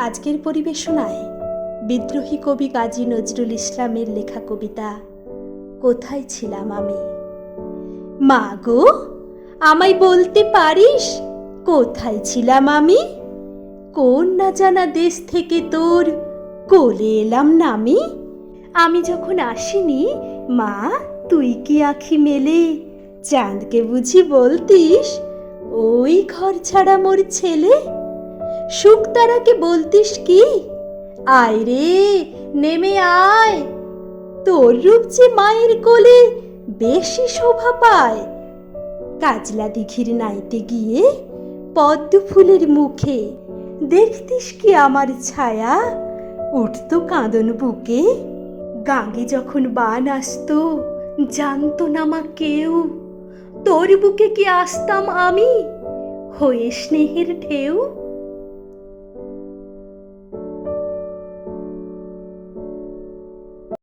আজকের পরিবেশনায় বিদ্রোহী কবি কাজী নজরুল ইসলামের লেখা কবিতা, কোথায় ছিলাম আমি? মা গো, আমায় বলতে পারিস কোথায় ছিলাম আমি? কোন না জানা দেশ থেকে তোর কোলে এলাম না আমি? আমি যখন আসিনি, মা, তুই কি আখি মেলে? চাঁদকে বুঝি বলতিস, ওই ঘর ছাড়া মোর ছেলে শুকতারাকে বলতিস কি? আয় রে, নেমে আয়। তোর রূপ যে মায়ের কোলে বেশি শোভা পায়। কাজলা দিঘির নাইতে গিয়ে পদ্ম ফুলের মুখে দেখতিস কি আমার ছায়া? উঠতো কাঁদন বুকে গাঙ্গে যখন বান আসতো, জানতো না মা কেউ। তোর বুকে কি আসতাম আমি? হয়ে স্নেহের ঢেউ